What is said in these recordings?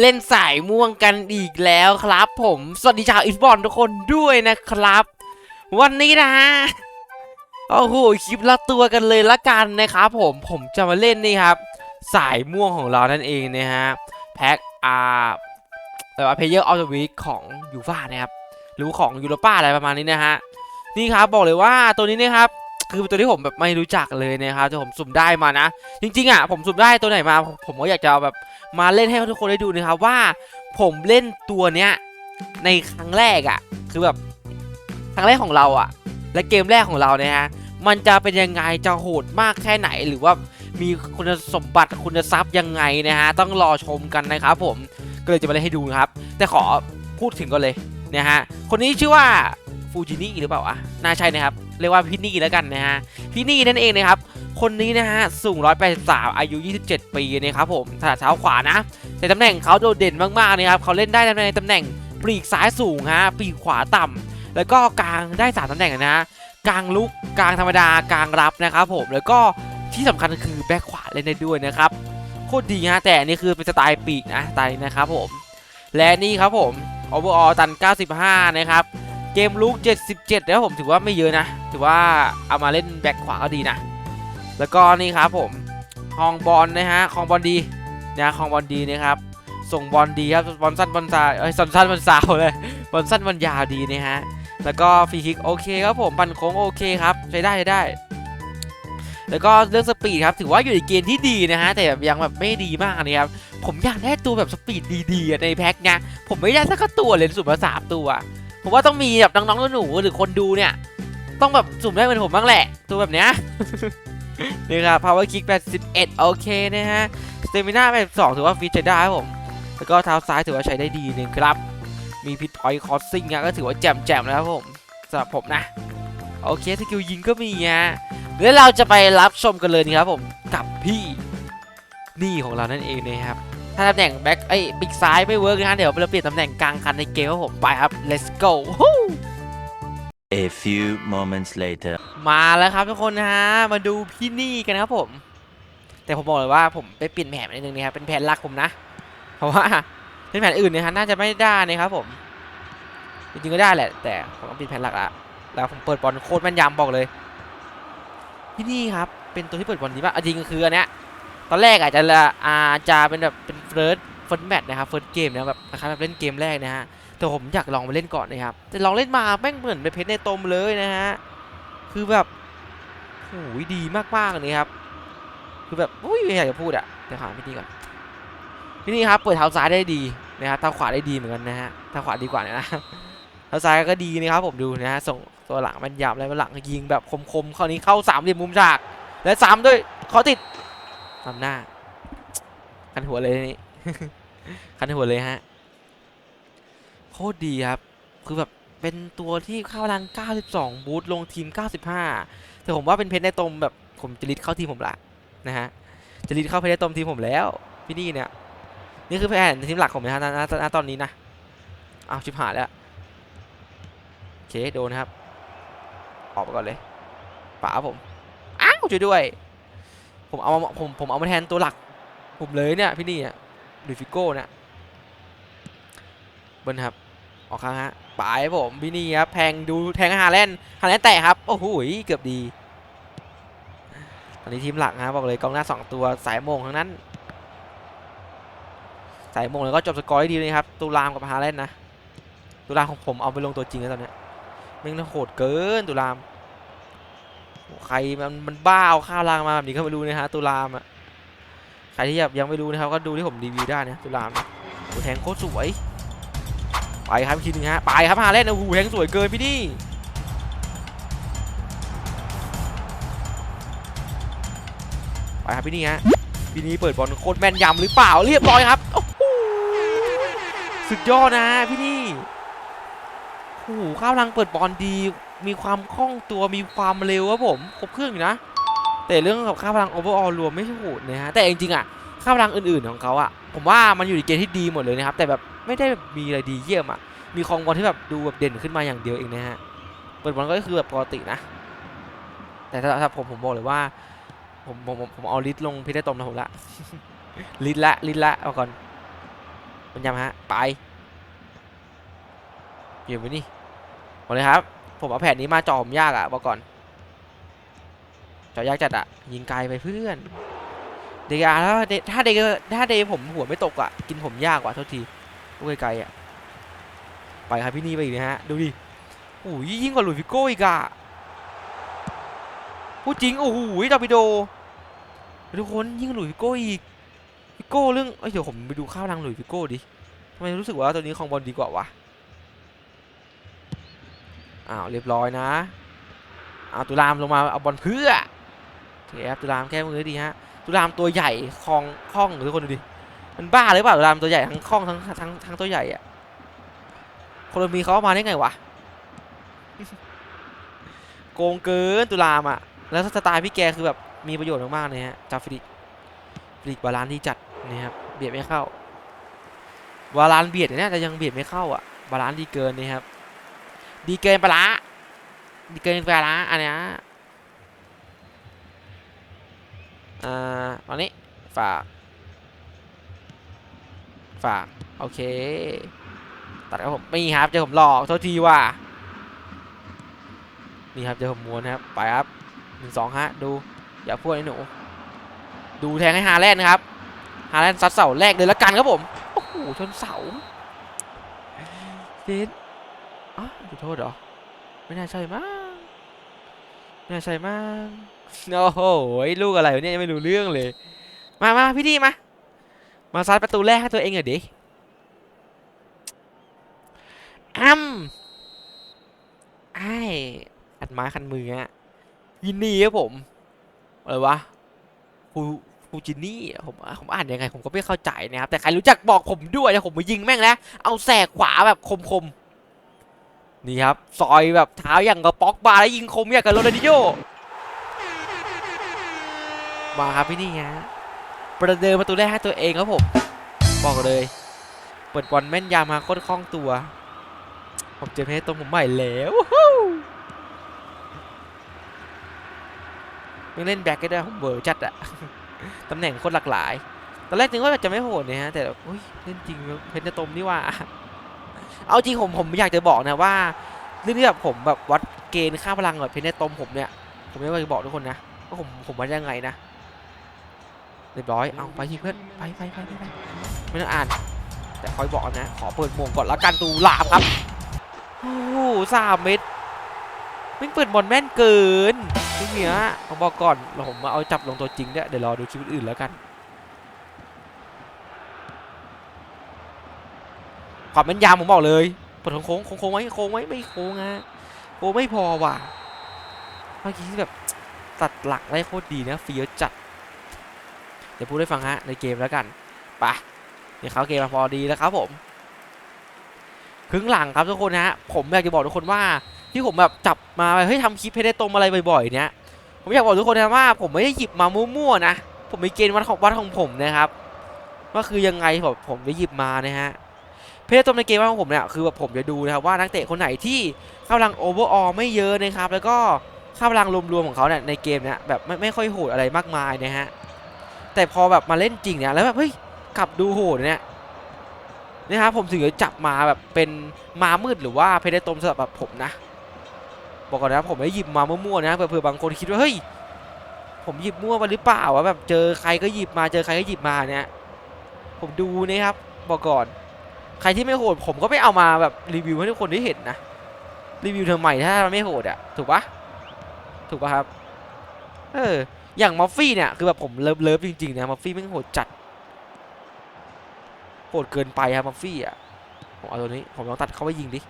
เล่นสายม่วงกันอีกแล้วครับ ผมสวัสดีชาวอีสบอลทุกคนด้วยนะครับ วันนี้นะฮะโอ้โหคลิปละตัวกันเลยละกันนะครับผมผมจะมาเล่นนี่ครับ สายม่วงของเรานั่นเองนะฮะแพ็คอาแต่ว่าเพเยอร์ออฟเดอะวีคของยูฟ่านะครับหรือของยูโรป้าอะไรประมาณนี้นะฮะนี่ครับบอกเลยว่าตัวนี้นะครับ คือตัวที่ผมแบบไม่รู้จักเลยนะครับที่ผมสุ่มได้มานะ จริงๆอะผมสุ่มได้ตัวไหนมา ผมก็อยากจะเอาแบบมาเล่นให้ทุกคนได้ดูนะครับว่า ผมเล่นตัวเนี้ยในครั้งแรกอะ คือแบบครั้งแรกของเราอะ และเกมแรกของเราเนี่ยฮะมันจะเป็นยังไงจะโหดมากแค่ไหนหรือว่ามีคุณสมบัติคุณทรัพย์ยังไงนะฮะต้องรอชมกันนะครับผมก็เลยจะมาเล่นให้ดูนะครับ แต่ขอพูดถึงก่อนเลยนะฮะคนนี้ชื่อว่า ฟูจินี่หรือเปล่าอะน่าใช่นะครับ เรียกว่าพี่นี่แล้วกันนะฮะ พี่นี่นั่นเองนะครับ คนนี้นะฮะ สูง 183 อายุ 27 ปีนะครับผมถนัดเท้าขวานะ แต่ตำแหน่งเขาโดดเด่นมากๆนะครับ เขาเล่นได้ในตำแหน่งปลีกซ้ายสูงฮะปลีกขวาต่ำ แล้วก็กลางได้3ตำแหน่งนะฮะ กลางลุก กลางธรรมดา กลางรับนะครับผม แล้วก็ที่สำคัญคือแบ็คขวาเล่นได้ด้วยนะครับ โคตรดีฮะ แต่อันนี่คือเป็นสไตล์ปีกนะสไตล์นะครับผม และนี่ครับผมโอเวอร์ออตัน 95 นะครับ เกมลุก77 แล้วผมถือว่าไม่เยอะนะ ถือว่าเอามาเล่นแบ็คขวาก็ดีนะ แล้วก็นี่ครับผมคองบอลนะฮะคองบอลดีนะคองบอลดีนะครับ ส่งบอลดีครับบอลสั้นบอลสายเอ้ยสั้นสั้นบอลสาวเลยบอลสั้นบอลยาวดีนะฮะ แล้วก็ฟรีคิกโอเคครับผมปั่นโค้งโอเคครับใช้ได้ใช้ได้ แล้วก็เรื่องสปีดครับถือว่าอยู่ในเกณฑ์ที่ดีนะฮะแต่แบบยังแบบไม่ดีมากนะครับผมอยากได้ตัวแบบสปีดดีๆในแพ็คเนี้ยผมไม่ได้สักตัวเลยสุ่มมาสามตัว ผมว่าต้องมีแบบน้องๆหนูๆหรือคนดูเนี่ย ต้องแบบสุ่มได้เหมือนผมบ้างแหละ ตัวแบบเนี้ยนี่ครับ power kick 81 โอเคนะฮะ stamina 82 ถือว่าฟิตใช้ได้ครับผม แล้วก็เท้าซ้ายถือว่าใช้ได้ดีหนึ่งครับ มีพิทพอยต์คอสซิ่งก็ถือว่าแจ่มๆแล้วครับผมสำหรับผมนะ โอเคสกิลยิงก็มีฮะแล้วเราจะไปรับชมกันเลยนะครับผมกับพี่นี่ของเรานั่นเองนะครับ ถ้าตำแหน่งแบ็คไอ้ปีกซ้ายไม่เวิร์กนะฮะเดี๋ยวเราเปลี่ยนตำแหน่งกลางคันในเกมครับผมไปครับ let's go Woo! A few moments later. มาแล้วครับทุกคนนะฮะ มาดูพี่นี่กันครับผม แต่ผมบอกเลยว่าผมไปเปลี่ยนแผนนิดนึงนะครับเป็นแผนหลักผมนะ เพราะว่าเป็นแผนอื่นเนยฮะน่าจะไม่ได้นะครับผม จริงๆก็ได้แหละ แต่ผมต้องเปลี่ยนแผนหลักละแล้วผมเปิดบอลโคตรแม่นยำบอกเลย พี่นี่ครับเป็นตัวที่เปิดบอลดีมากเอาจริงๆคืออันเนี้ย ตอนแรกอาจจะอาจจะเป็นแบบเป็นเฟิร์สเฟิร์สแมตช์นะครับเฟิร์สเกมนะแบบนะครับแบบเล่นเกมแรกนะฮะแต่ผมอยากลองไปเล่นก่อนนะครับแต่ลองเล่นมาแม่งเหมือนเป็นเพชรในตมเลยนะฮะคือแบบโอ้ยดีมากๆเลยครับ คือแบบอุ้ยไม่อยากจะพูดอะเดี๋ยวหาพี่นี่ก่อนพี่นี่ครับเปิดเท้าซ้ายได้ดีนะครับเท้าขวาได้ดีเหมือนกันนะฮะเท้าขวาดีกว่านะเท้าซ้ายก็ดีนะครับผมดูนะฮะส่งตัวหลังมันหยับแล้วมันหลังยิงแบบคมๆคราวนี้เข้าสามเหลี่ยมมุมฉากและสามด้วยเขอติด ทำหน้า คันหัวเลยนี่ คันหัวเลยฮะ โคตรดีครับ คือแบบเป็นตัวที่เข้ารัง 92 บูทลงทีม 95 แต่ผมว่าเป็นเพชรในตมแบบผมจะลิดเข้าทีมผมละนะฮะ จะลิดเข้าเพชรในตมทีมผมแล้ว พี่นี่เนี่ย นี่คือแผนทีมหลักของผมนะฮะณตอนนี้นะอ้าวชิบหายแล้วโอเคโดนครับ ออกไปก่อนเลยป๋าผม อ้าวช่วยด้วย ผมเอามาผมผมเอามาแทนตัวหลัก ผมเลยเนี่ยพี่นี่อะดูฟิโก้เนี่ยเบิ้ลครับออกข้างฮะปลายผมพี่นี่ครับแทงดูแทงฮาแลนด์ฮาแลนด์แตะครับโอ้โหเกือบดีตอนนี้ทีมหลักนะบอกเลยกองหน้าสองตัวสายโมงทั้งนั้นสายโมงแล้วก็จบสกอร์ได้ดีเลยครับตุลามกับฮาแลนด์นะตุลามของผมเอาไปลงตัวจริงแล้วตอนเนี้ยแม่งโหดเกินตุลาม ใครมันมันบ้าเอาข้าวรางมาแบบนี้ก็ไม่รู้นะฮะตุลามอะใครที่ยังไม่รู้นะครับก็ดูที่ผมรีวิวได้นะตุลามนะโหแทงโคตรสวยไปครับอีกทีหนึงฮะไปครับฮาเล่นโอ้โหแทงสวยเกินพี่นี่ไปครับพี่นี่ฮะพี่นี่เปิดบอลโคตรแม่นยำหรือเปล่าเรียบร้อยครับโอ้โหสุดยอดนะพี่นี่โอ้โหข้าวรังเปิดบอลดี มีความคล่องตัวมีความเร็วครับผมครบเครื่องอยู่นะ แต่เรื่องกับข้าวรังโอเวอร์ออลรวมไม่ใช่โหดนะฮะแต่จริงๆอะข้าวรังอื่นๆของเขาอะผมว่ามันอยู่ในเกณฑ์ที่ดีหมดเลยนะครับ แต่แบบไม่ได้มีอะไรดีเยี่ยมอะมีคองบอลที่แบบดูแบบเด่นขึ้นมาอย่างเดียวเองนะฮะเปิดบอลก็คือแบบปกตินะ แต่ถ้าผมผมบอกเลยว่า ผมผมผมเอาลิสลงพิธีตมนะผมละลิสละลิสละเอาก่อนมันยำฮะไปเปลี่ยนไปนี่หมดเลยครับ ผมเอาแผนนี้มาจอผมยากอะบอกก่อนจอยากจัดอะยิงไกลไปเพื่อนเดกาถ้าเดถ้าเดถ้าเดผมหัวไม่ตกอะกินผมยากกว่าโทษทีลูกไกลๆอะไปครับพี่นี่ไปอีกนะฮะดูดิโอ้ยยิ่งกว่าหลุยส์ฟิโก้อีกอะพูดจริงโอ้โหดาวิโดทุกคนยิ่งหลุยส์ฟิโก้อีกฟิโก้เรื่องเอ้ยเดี๋ยวผมไปดูข้าวรังหลุยส์ฟิโก้ดิทำไมรู้สึกว่าตัวนี้ของบอลดีกว่าวะ อ้าวเรียบร้อยนะอ้าวตุลามลงมาเอาบอลเพื่อเทปตุลามแก้มือดีฮะตุลามตัวใหญ่คลองคล่องทุกคนดูดิมันบ้าหรือเปล่าตุลามตัวใหญ่ทั้งคล่องทั้งทั้งทั้งตัวใหญ่อะโคโลมีเขาเอามาได้ไงวะโกงเกินตุลามอะแล้วสไตล์พี่แกคือแบบมีประโยชน์มากๆเลยฮะจาฟริกฟริกบาลานที่จัดนี่ครับเบียดไม่เข้าบาลานเบียดเนี่ยแต่ยังเบียดไม่เข้าอะบาลานดีเกินนี่ครับ ดีเกินไปละดีเกินไปละอันเนี้ยอ่าตอนนี้ฝาก ฝาก โอเค ตัดครับผมนี่ครับเจอผมหลอกโทษทีว่านี่ครับเจอผมม้วนนะครับ ไปครับหนึ่งสองฮะ ดู อย่าพูดไอ้หนู ดูแทงให้ฮาแลนด์นะครับ ฮาแลนด์ซัดเสาแรกเลยละกันครับผม โอ้โห ชนเสาเฟน อ๋อขอโทษเหรอ ไม่น่าใช่มั้งไม่น่าใช่มั้งโอ้โหลูกอะไรเนี่ยยังไม่รู้เรื่องเลย มามาพี่ดีมา มาซัดประตูแรกให้ตัวเองหน่อยดิอ้ำไอ้อัดไม้คันมืออะยินดีครับผม อะไรวะฟูฟูจินี่ผมผมอ่านยังไงผมก็ไม่เข้าใจนะครับ แต่ใครรู้จักบอกผมด้วยนะผมมายิงแม่งแล้ว เอาแสกขวาแบบคมๆ นี่ครับซอยแบบเท้าอย่างกับป๊อกบาแล้วยิงคมอย่างกับโรนัลดิโญมาครับพี่นี่ฮะประเดิมประตูแรกให้ตัวเองครับผมบอกเลย เปิดบอลแม่นยำมาโคตรคล่องตัว ผมเจอเพชรตรงผมใหม่แล้วยังเล่นแบ็กก็ได้ผมเบอร์จัดอะตำแหน่งโคตรหลากหลาย ตอนแรกนึกว่าจะไม่โหดเนี่ยฮะแต่เฮ้ยเล่นจริงเพชรตมนี่ว่า เอาจริงผมผมอยากจะบอกนะว่าเรื่องที่แบบผมแบบวัดเกณฑ์ค่าพลังแบบเพชรตมผมเนี่ย ผมไม่ว่าจะบอกทุกคนนะว่าผมผมวัดยังไงนะเรียบร้อยเอาไปที่เพื่อนไปไปไปไปไม่ต้องอ่าน แต่คอยบอกนะ ขอเปิดมงก่อนแล้วกันตูหลามครับโอ้โหสามเม็ดม่งเปิดบอลแม่นเกินทีเนี้ยผมบอกก่อนเราผมมาเอาจับลงตัวจริงเนี่ยเดี๋ยวรอดูคลิปอื่นแล้วกัน ความแม่นยำผมบอกเลยเปิดโค้งโค้งโค้งไว้โค้งไว้ไม่โค้งอะโค้งไม่พอว่ะเมื่อกี้แบบตัดหลักได้โคตรดีนะเฟียวจัดเดี๋ยวพูดให้ฟังฮะในเกมแล้วกันปะเดี๋ยวเขาเกมมาพอดีแล้วครับผมครึ่งหลังครับทุกคนนะฮะผมอยากจะบอกทุกคนว่าที่ผมแบบจับมาเฮ้ยทำคลิปให้ได้ตรงอะไรบ่อยๆเนี้ยผมอยากบอกทุกคนนะว่าผมไม่ได้หยิบมามั่วๆนะผมมีเกณฑ์วัดของวัดของผมนะครับว่าคือยังไงผมผมไปหยิบมานะฮะ เพจตรงในเกมของผมเนี่ยคือแบบผมจะดูนะครับว่านักเตะคนไหนที่กำลังโอเวอร์ออลไม่เยอะนะครับแล้วก็ค่าพลังรวมๆของเขาเนี่ยในเกมเนี่ยแบบไม่ไม่ค่อยโหดอะไรมากมายนะฮะแต่พอแบบมาเล่นจริงเนี่ยแล้วแบบเฮ้ยกลับดูโหดเนี่ยนะครับผมถึงจะจับมาแบบเป็นมามืดหรือว่าเพดตมสำหรับแบบผมนะ บอกก่อนนะผมไม่ได้หยิบมามั่วๆนะเผื่อบางคนคิดว่าเฮ้ยผมหยิบมั่วมาหรือเปล่าวะแบบเจอใครก็หยิบมาเจอใครก็หยิบมาเนี่ยผมดูนะครับบอกก่อน ใครที่ไม่โหดผมก็ไม่เอามาแบบรีวิวให้ทุกคนได้เห็นนะ รีวิวทำไมถ้ามันไม่โหดอะถูกปะถูกปะครับ เออ อย่างมอฟฟี่เนี่ยคือแบบผมเลิฟเลิฟจริงๆนะมอฟฟี่ไม่โหดจัด โหดเกินไปครับมอฟฟี่อะผมเอาตัวนี้ผมลองตัดเข้าไปยิงดิ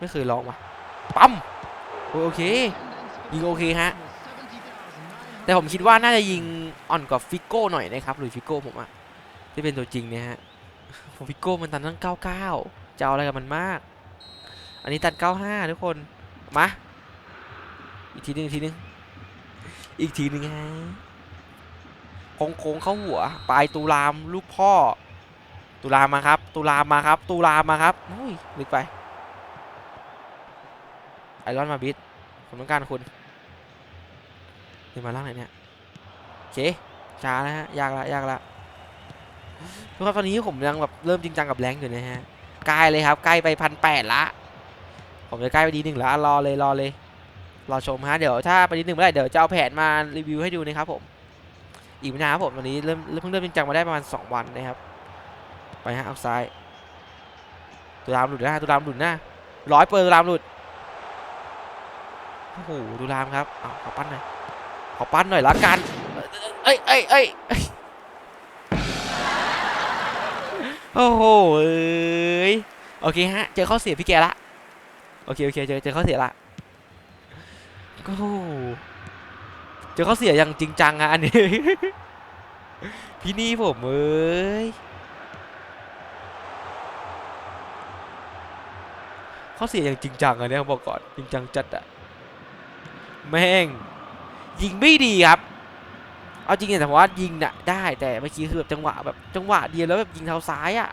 ไม่เคยลองว่ะปั๊มโอโอเค ยิงโอเคฮะ แต่ผมคิดว่าน่าจะยิงอ่อนกว่าฟิโก้หน่อยนะครับหรือฟิโก้ผมอะที่เป็นตัวจริงเนี่ยฮะ ผมฟิโก้มันตันตั้ง 99 จะเอาอะไรกับมันมาก อันนี้ตัน 95 ทุกคน มา อีกทีหนึงอีกทีหนึง อีกทีหนึงฮะโค้งโค้งเข้าหัว ปลายตุลามลูกพ่อตุลามมาครับตุลามมาครับตุลามมาครับอุ้ยลึกไป ไอรอนมาบิดผมต้องการคุณเดี๋ยวมาล่างไหนเนี่ยโอเคช้าแล้วฮะ ยากละยากละ ทุกคนตอนนี้ผมยังแบบเริ่มจริงจังกับแรงอยู่นะฮะใกล้เลยครับใกล้ไปพันแปดละผมจะใกล้ไปดีหนึ่งแล้วรอเลยรอเลยรอชมฮะเดี๋ยวถ้าไปดีหนึ่งเมื่อไหร่เดี๋ยวจะเอาแผนมารีวิวให้ดูนะครับผมอีกไม่นานครับผมวันนี้เริ่มเริ่มเพิ่งเริ่มจริงจังมาได้ประมาณ 2 วันนะครับไปฮะเอาซ้ายตัวรามหลุดนะตัวรามหลุดนะร้อยเปอร์ตัวรามหลุดโอ้โหดูรามครับเอาขอปั้นหน่อยขอปั้นหน่อยละกันเอ้ยเอ้ยเอ้ย โอ้โหเอ้ยโอเคฮะ เจอข้อเสียพี่แกละ โอเคโอเคเจอเจอข้อเสียละก็เจอข้อเสียอย่างจริงจังอะอันนี้ พี่นี่ผมเอ้ยข้อเสียอย่างจริงจังอะเนี่ยบอกก่อนจริงจังจัดอะแม่งยิงไม่ดีครับ เอาจริงเนี่ยแต่ว่ายิงน่ะได้แต่เมื่อกี้คือแบบจังหวะแบบจังหวะเดียวแล้วแบบยิงเท้าซ้ายอะ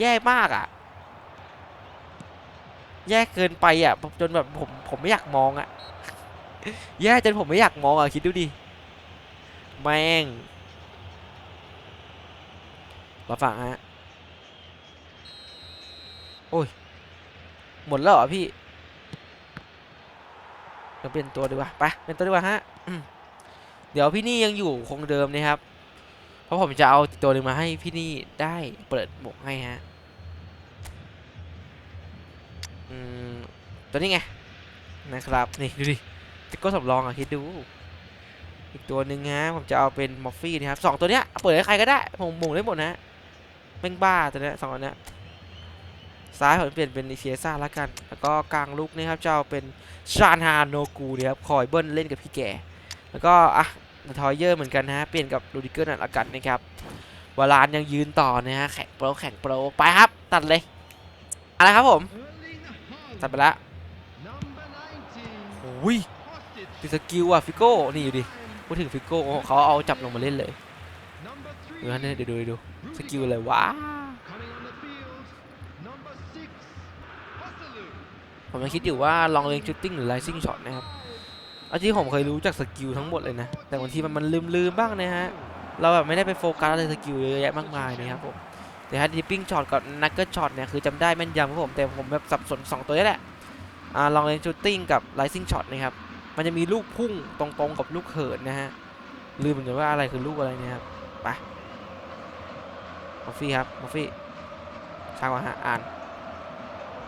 แย่มากอะแย่เกินไปอะจนแบบผมผมไม่อยากมองอะ แย่จนผมไม่อยากมองอะคิดดูดิแม่งมาฝั่งฮะโอ้ยหมดแล้วเหรอพี่เราเปลี่ยนตัวดีกว่าไปเป็นตัวดีกว่าฮะ เดี๋ยวพี่นี่ยังอยู่คงเดิมนะครับ เพราะผมจะเอาตัวหนึ่งมาให้พี่นี่ได้เปิดหมวกให้ฮะอืมตัวนี้ไงนะครับนี่ดูดิติ๊กก็สำรองอะคิดดู อีกตัวหนึ่งฮะผมจะเอาเป็นมอฟฟี่นะครับสองตัวเนี้ยเปิดให้ใครก็ได้ผมหมุงได้หมดนะแม่งบ้าตัวเนี้ยสองตัวเนี้ยซ้ายผมเปลี่ยนเป็นอิเชียซ่าละกัน แล้วก็กลางลุกนะครับจะเอาเป็นชานฮาโนกูนะครับคอยเบิ้ลเล่นกับพี่แกแล้วก็อะ ทอยเยอร์เหมือนกันนะฮะเปลี่ยนกับลูดิเกอร์นั่นละกันนะครับวาลานยังยืนต่อนะฮะแข่งโปรแข่งโปรไปครับ ตัดเลยอะไรครับผมตัดไปละโอ้ยติดสกิลอะฟิโก้นี่อยู่ดิพูดถึงฟิโก้โอ้เขาเอาจับลงมาเล่นเลยดูนะเดี๋ยวดูดูสกิลเลยว้าผมยังคิดอยู่ว่าลองเล่นชูตติ้งหรือไลซิ่งช็อตนะครับ เอาจริงผมเคยรู้จากสกิลทั้งหมดเลยนะ แต่บางทีมันมันลืมลืมๆบ้างนะฮะ เราแบบไม่ได้ไปโฟกัสอะไรสกิลเยอะแยะมากมายนะครับผม แต่ถ้าดิปปิ้งช็อตกับนักเกิลช็อตเนี่ยคือจำได้แม่นยำครับผม แต่ผมแบบสับสน 2 ตัวนี้แหละ อ่าลองเล่นชูตติ้งกับไลซิ่งช็อตนะครับ มันจะมีลูกพุ่งตรงๆกับลูกเหินนะฮะ ลืมเหมือนกันว่าอะไรคือลูกอะไรเนี่ยครับ ไปมอฟฟี่ครับมอฟฟี่ช้ากว่าฮะอ่าน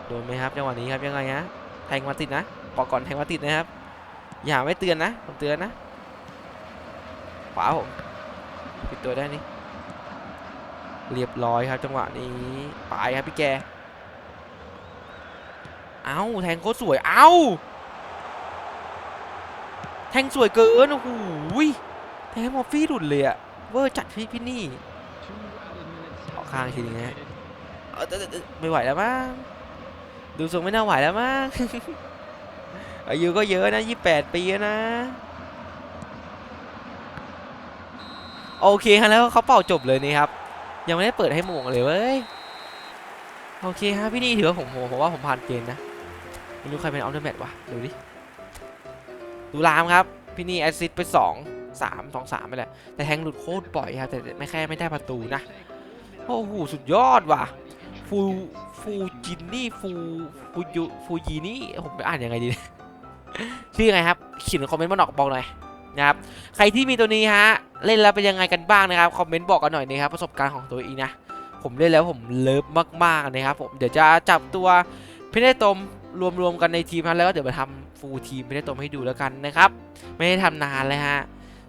โดนไหมครับจังหวะนี้ครับยังไงฮะ แทงมาติดนะ บอกก่อนแทงมาติดนะครับ อย่าไม่เตือนนะ ผมเตือนนะขวาผมปิดตัวได้นี่ เรียบร้อยครับจังหวะนี้ไปครับพี่แก เอ้าแทงโคตรสวย เอ้าแทงสวยเกิน โอ้โหแทงมอฟฟี่หลุดเลยอะเวอร์จัดพี่พี่นี่ออกข้างทีนึงฮะเออเออเออไม่ไหวแล้วมั้ง ดูทรงไม่น่าไหวแล้วมั้ง อายุก็เยอะนะยี่แปดปีแล้วนะ โอเคฮะแล้วเขาเป่าจบเลยนี่ครับ ยังไม่ได้เปิดให้หมงเลยเว้ย โอเคฮะพี่นี่ถือว่าผมผมว่าผมผ่านเกณฑ์นะไม่รู้ใครเป็นออฟเดอะแมตช์วะดูดิดูรามครับ พี่นี่แอซิสไป 2 3 2 3ไปแหละแต่แทงหลุดโคตรบ่อยครับแต่ไม่แค่ไม่ได้ประตูนะ โอ้โหสุดยอดว่ะฟูฟูจินนี่ฟูฟูยูฟูยีนี่ผมไปอ่านยังไงดีชื่ย งไงครับเขียนในคอมเมนต์มาหนอกบอกหน่อยนะครับใครที่มีตัวนี้ฮะเล่นแล้วเป็นยังไงกันบ้างนะครับคอมเมนต์บอกกันหน่อยนะครับประสบการณ์ของตัวเองนะผมเล่นแล้วผมเลิฟมากๆนะครับผมเดี๋ยวจะจับตัวพี่ได้ตมรวมๆกันในทีมนั้นแล้วก็เดี๋ยวมาทำฟูลทีมพี่ได้ตมให้ดูแล้วกันนะครับไม่ได้ทำนานเลยฮะ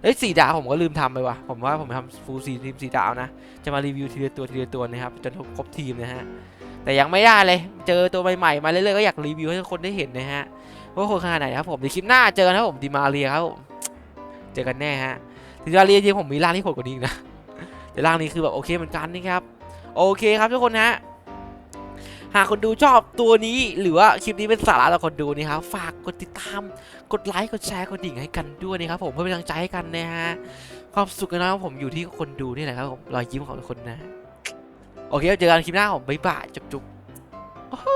เอ้ยสี่ดาวผมก็ลืมทำไปว่ะผมว่าผมทำฟูลซีทีมสี่ดาวนะจะมารีวิวทีละตัวทีละตัวนะครับจนครบทีมนะฮะแต่ยังไม่ได้เลย เจอตัวใหม่ๆมาเรื่อยๆก็อยากรีวิวให้ทุกคนได้เห็นนะฮะ ว่าคนขนาดไหนครับผมในคลิปหน้าเจอกันครับผมดิมาเรียครับผมเจอกันแน่ฮะดิมาเรียจริงผมมีร่างที่โหดกว่านี้นะแต่ร่างนี้คือแบบโอเคเหมือนกันนะครับโอเคครับทุกคนฮะหากคนดูชอบตัวนี้หรือว่าคลิปนี้เป็นสาระต่อคนดูนี่ครับฝากกดติดตาม กดไลค์กดแชร์กดดิ่งให้กันด้วยนะครับผมเพื่อเป็นกำลังใจให้กันนะฮะความสุขนะครับผมอยู่ที่คนดูนี่แหละครับผมรอยยิ้มของทุกคนนะ โอเคเจอกันคลิปหน้าผมบ๊ายบายจุ๊บๆโอ้โห